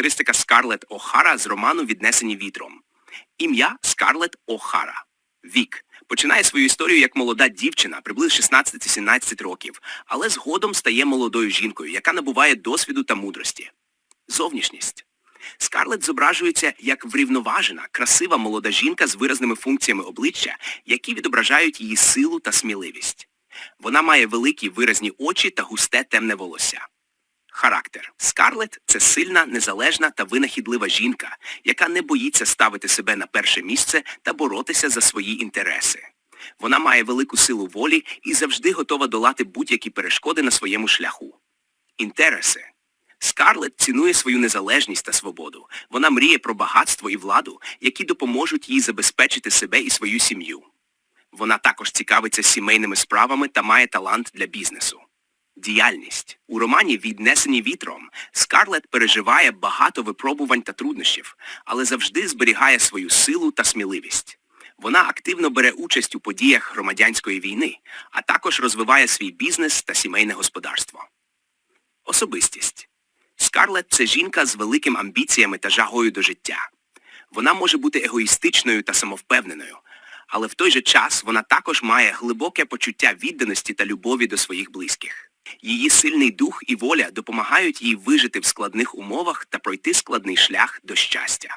характеристика Скарлетт О'Хара з роману Віднесені вітром. Ім'я Скарлетт О'Хара. Вік. Починає свою історію як молода дівчина, приблизно 16-17 років, але згодом стає молодою жінкою, яка набуває досвіду та мудрості. Зовнішність. Скарлетт зображується як врівноважена, красива молода жінка з виразними функціями обличчя, які відображають її силу та сміливість. Вона має великі виразні очі та густе темне волосся. Характер. Скарлетт – це сильна, незалежна та винахідлива жінка, яка не боїться ставити себе на перше місце та боротися за свої інтереси. Вона має велику силу волі і завжди готова долати будь-які перешкоди на своєму шляху. Інтереси. Скарлетт цінує свою незалежність та свободу. Вона мріє про багатство і владу, які допоможуть їй забезпечити себе і свою сім'ю. Вона також цікавиться сімейними справами та має талант для бізнесу. Діяльність. У романі «Віднесені вітром» Скарлетт переживає багато випробувань та труднощів, але завжди зберігає свою силу та сміливість. Вона активно бере участь у подіях громадянської війни, а також розвиває свій бізнес та сімейне господарство. Особистість. Скарлетт – це жінка з великим амбіціями та жагою до життя. Вона може бути егоїстичною та самовпевненою, але в той же час вона також має глибоке почуття відданості та любові до своїх близьких. Її сильний дух і воля допомагають їй вижити в складних умовах та пройти складний шлях до щастя.